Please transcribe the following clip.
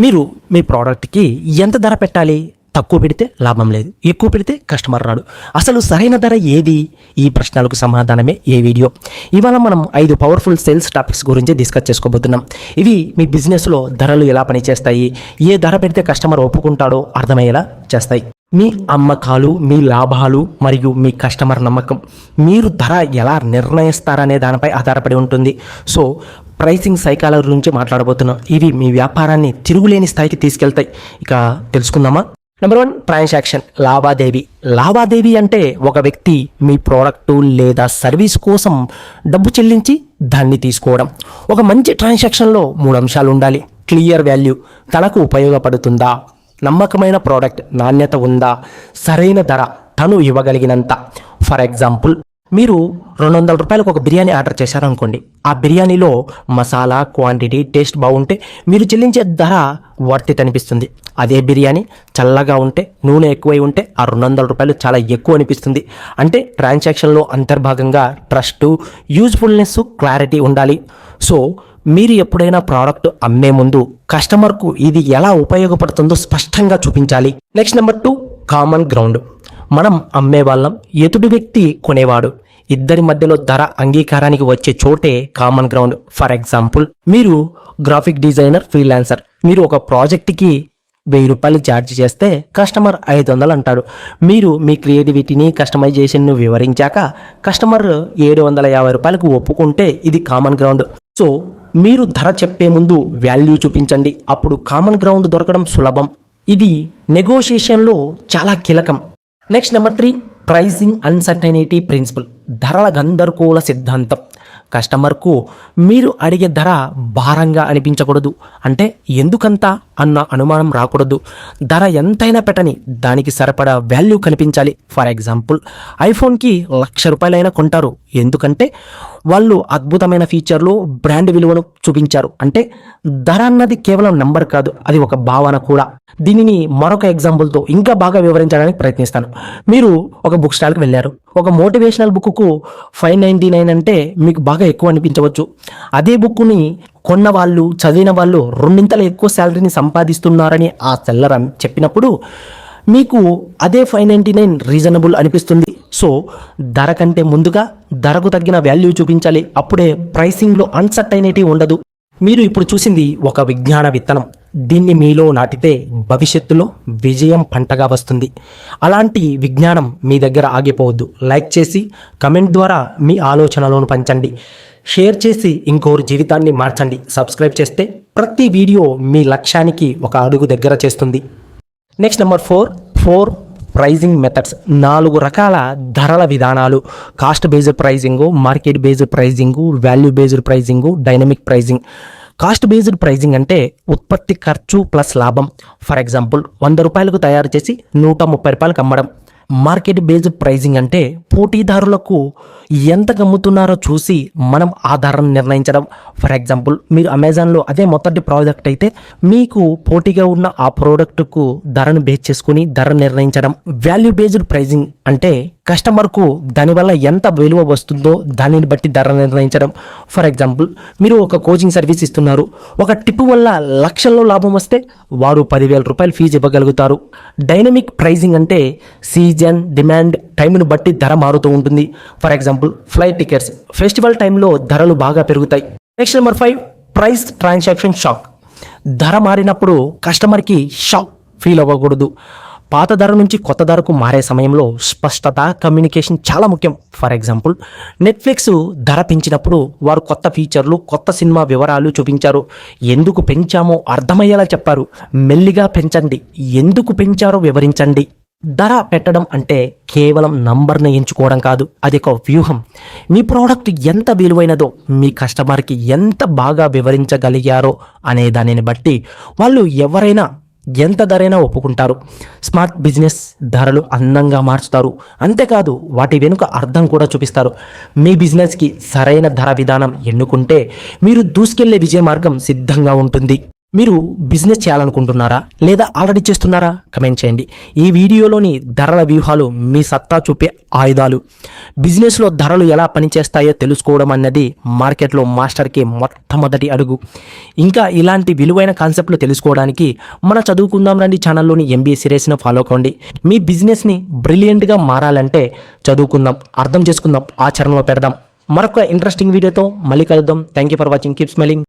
మీరు మీ ప్రోడక్ట్కి ఎంత ధర పెట్టాలి? తక్కువ పెడితే లాభం లేదు. ఎక్కువ పెడితే కస్టమర్ రాడు. అసలు సరైన ధర ఏది? ఈ ప్రశ్నలకు సమాధానమే ఏ వీడియో. ఇవాళ మనం ఐదు పవర్ఫుల్ సేల్స్ టాపిక్స్ గురించి డిస్కస్ చేసుకోబోతున్నాం. ఇవి మీ బిజినెస్లో ధరలు ఎలా పనిచేస్తాయి? ఏ ధర పెడితే కస్టమర్ ఒప్పుకుంటాడో అర్థమయ్యేలా చేస్తాయి. మీ అమ్మకాలు మీ లాభాలు మరియు మీ కస్టమర్ నమ్మకం. మీరు ధర ఎలా నిర్ణయిస్తారనే దానిపై ఆధారపడి ఉంటుంది. సో ప్రైసింగ్ సైకాలజీ గురించి మాట్లాడబోతున్నాం. ఇవి మీ వ్యాపారాన్ని తిరుగులేని స్థాయికి తీసుకెళ్తాయి. ఇక తెలుసుకుందామా? నెంబర్ వన్ ట్రాన్సాక్షన్ లావాదేవీ. లావాదేవీ అంటే ఒక వ్యక్తి మీ ప్రోడక్టు లేదా సర్వీస్ కోసం డబ్బు చెల్లించి దాన్ని తీసుకోవడం. ఒక మంచి ట్రాన్సాక్షన్లో మూడు అంశాలు ఉండాలి. క్లియర్ వాల్యూ తనకు ఉపయోగపడుతుందా? నమ్మకమైన ప్రోడక్ట్ నాణ్యత ఉందా? సరైన ధర తను ఇవ్వగలిగినంత. ఫర్ ఎగ్జాంపుల్ మీరు రెండు వందల రూపాయలకు ఒక బిర్యానీ ఆర్డర్ చేశారనుకోండి ఆ బిర్యానీలో మసాలా క్వాంటిటీ టేస్ట్ బాగుంటే మీరు చెల్లించే ధర వర్తిత్ అనిపిస్తుంది. అదే బిర్యానీ చల్లగా ఉంటే నూనె ఎక్కువై ఉంటే ఆ రెండు వందల రూపాయలు చాలా ఎక్కువ అనిపిస్తుంది. అంటే ట్రాన్సాక్షన్లో అంతర్భాగంగా ట్రస్ట్ యూజ్ఫుల్నెస్ క్లారిటీ ఉండాలి. సో మీరు ఎప్పుడైనా ప్రోడక్ట్ అమ్మే ముందు కస్టమర్కు ఇది ఎలా ఉపయోగపడుతుందో స్పష్టంగా చూపించాలి. Next number two common ground. మనం అమ్మే వాళ్ళం ఎదుటి వ్యక్తి కొనేవాడు. ఇద్దరి మధ్యలో ధర అంగీకారానికి వచ్చే చోటే కామన్ గ్రౌండ్ ఫర్ ఎగ్జాంపుల్ మీరు గ్రాఫిక్ డిజైనర్ ఫ్రీలాన్సర్ మీరు ఒక ప్రాజెక్ట్కి వెయ్యి రూపాయలు ఛార్జ్ చేస్తే కస్టమర్ ఐదు వందలు అంటాడు మీరు మీ క్రియేటివిటీని కస్టమైజేషన్ను వివరించాక కస్టమర్ ఏడు వందల యాభై రూపాయలకు ఒప్పుకుంటే ఇది కామన్ గ్రౌండ్ సో మీరు ధర చెప్పే ముందు వాల్యూ చూపించండి. అప్పుడు కామన్ గ్రౌండ్ దొరకడం సులభం. ఇది నెగోషియేషన్లో చాలా కీలకం. Next number three pricing uncertainty principle ధరల గందరగోళ సిద్ధాంతం. కస్టమర్కు మీరు అడిగే ధర భారంగా అనిపించకూడదు. అంటే ఎందుకంత అన్న అనుమానం రాకూడదు. ధర ఎంతైనా పెట్టని దానికి సరిపడా వాల్యూ కనిపించాలి. ఫర్ ఎగ్జాంపుల్ ఐఫోన్కి లక్ష రూపాయలైనా కొంటారు. ఎందుకంటే వాళ్ళు అద్భుతమైన ఫీచర్లు బ్రాండ్ విలువను చూపించారు. అంటే ధర అన్నది కేవలం నంబర్ కాదు అది ఒక భావన కూడా. దీనిని మరొక ఎగ్జాంపుల్తో ఇంకా బాగా వివరించడానికి ప్రయత్నిస్తాను. మీరు ఒక బుక్ స్టాల్కి వెళ్ళారు. ఒక motivational book five ninety nine అంటే మీకు బాగా ఎక్కువ అనిపించవచ్చు. అదే బుక్ని కొన్న వాళ్ళు చదివిన వాళ్ళు రెండింతల ఎక్కువ శాలరీని సంపాదిస్తున్నారని ఆ సెల్లర్ చెప్పినప్పుడు మీకు అదే ఫైవ్ నైంటీ నైన్ రీజనబుల్ అనిపిస్తుంది. సో ధర కంటే ముందుగా ధరకు తగ్గిన వాల్యూ చూపించాలి. అప్పుడే ప్రైసింగ్లో అన్సర్టైనిటీ ఉండదు. మీరు ఇప్పుడు చూసింది ఒక విజ్ఞాన విత్తనం. దీన్ని మీలో నాటితే భవిష్యత్తులో విజయం పంటగా వస్తుంది. అలాంటి విజ్ఞానం మీ దగ్గర ఆగిపోవద్దు. లైక్ చేసి కమెంట్ ద్వారా మీ ఆలోచనలను పంచండి. షేర్ చేసి ఇంకోరు జీవితాన్ని మార్చండి. సబ్స్క్రైబ్ చేస్తే ప్రతి వీడియో మీ లక్ష్యానికి ఒక అడుగు దగ్గర చేస్తుంది. Next number four four pricing methods నాలుగు రకాల ధరల విధానాలు. Cost based pricing market based pricing value based pricing dynamic pricing cost based pricing అంటే ఉత్పత్తి ఖర్చు ప్లస్ లాభం. ఫర్ ఎగ్జాంపుల్ వంద రూపాయలకు తయారు చేసి నూట ముప్పై రూపాయలకు అమ్మడం. మార్కెట్ బేస్డ్ ప్రైజింగ్ అంటే పోటీదారులకు ఎంత అమ్ముతున్నారో చూసి మనం ఆ ధరను నిర్ణయించడం. ఫర్ ఎగ్జాంపుల్ మీరు అమెజాన్లో అదే మొదటి ప్రోడక్ట్ అయితే మీకు పోటీగా ఉన్న ఆ ప్రోడక్ట్కు ధరను బేస్ చేసుకుని ధర నిర్ణయించడం. వాల్యూ బేస్డ్ ప్రైజింగ్ అంటే కస్టమర్కు దానివల్ల ఎంత విలువ వస్తుందో దానిని బట్టి ధర నిర్ణయించడం. ఫర్ ఎగ్జాంపుల్ మీరు ఒక కోచింగ్ సర్వీస్ ఇస్తున్నారు. ఒక టిప్ వల్ల లక్షల్లో లాభం వస్తే వారు పదివేల రూపాయలు ఫీజు ఇవ్వగలుగుతారు. డైనమిక్ ప్రైజింగ్ అంటే సీజన్ డిమాండ్ టైంను బట్టి ధర మారుతూ ఉంటుంది. For example flight tickets. Festival టైంలో ధరలు బాగా పెరుగుతాయి. Next number five price transaction shock ధర మారినప్పుడు కస్టమర్కి షాక్ ఫీల్ అవ్వకూడదు. పాత ధర నుంచి కొత్త ధరకు మారే సమయంలో స్పష్టత కమ్యూనికేషన్ చాలా ముఖ్యం. ఫర్ ఎగ్జాంపుల్ నెట్ఫ్లిక్స్ ధర పెంచినప్పుడు వారు కొత్త ఫీచర్లు కొత్త సినిమా వివరాలు చూపించారు. ఎందుకు పెంచామో అర్థమయ్యేలా చెప్పారు. మెల్లిగా పెంచండి. ఎందుకు పెంచారో వివరించండి. ధర పెట్టడం అంటే కేవలం నంబర్ను ఎంచుకోవడం కాదు. అది ఒక వ్యూహం. మీ ప్రోడక్ట్ ఎంత విలువైనదో మీ కస్టమర్కి ఎంత బాగా వివరించగలిగారో అనే దానిని బట్టి వాళ్ళు ఎవరైనా ఎంత ధరైనా ఒప్పుకుంటారు. స్మార్ట్ బిజినెస్ ధరలు అందంగా మార్చుతారు. అంతేకాదు వాటి వెనుక అర్థం కూడా చూపిస్తారు. మీ బిజినెస్కి సరైన ధర విధానం ఎన్నుకుంటే మీరు దూసుకెళ్ళే విజయ మార్గం సిద్ధంగా ఉంటుంది. మీరు బిజినెస్ చేయాలనుకుంటున్నారా లేదా ఆల్రెడీ చేస్తున్నారా? కమెంట్ చేయండి. ఈ వీడియోలోని ధరల వ్యూహాలు మీ సత్తా చూపే ఆయుధాలు. బిజినెస్లో ధరలు ఎలా పనిచేస్తాయో తెలుసుకోవడం అన్నది మార్కెట్లో మాస్టర్కి మొట్టమొదటి అడుగు. ఇంకా ఇలాంటి విలువైన కాన్సెప్ట్లు తెలుసుకోవడానికి మన చదువుకుందాం రండి ఛానల్లోని ఎంబీఏ సిరీస్ను ఫాలో కండి మీ బిజినెస్ని బ్రిలియంట్గా మారాలంటే చదువుకుందాం అర్థం చేసుకుందాం ఆచరణలో పెడదాం. మరొక ఇంట్రెస్టింగ్ వీడియోతో మళ్ళీ కలుద్దాం. Thank you for watching. Keep smiling.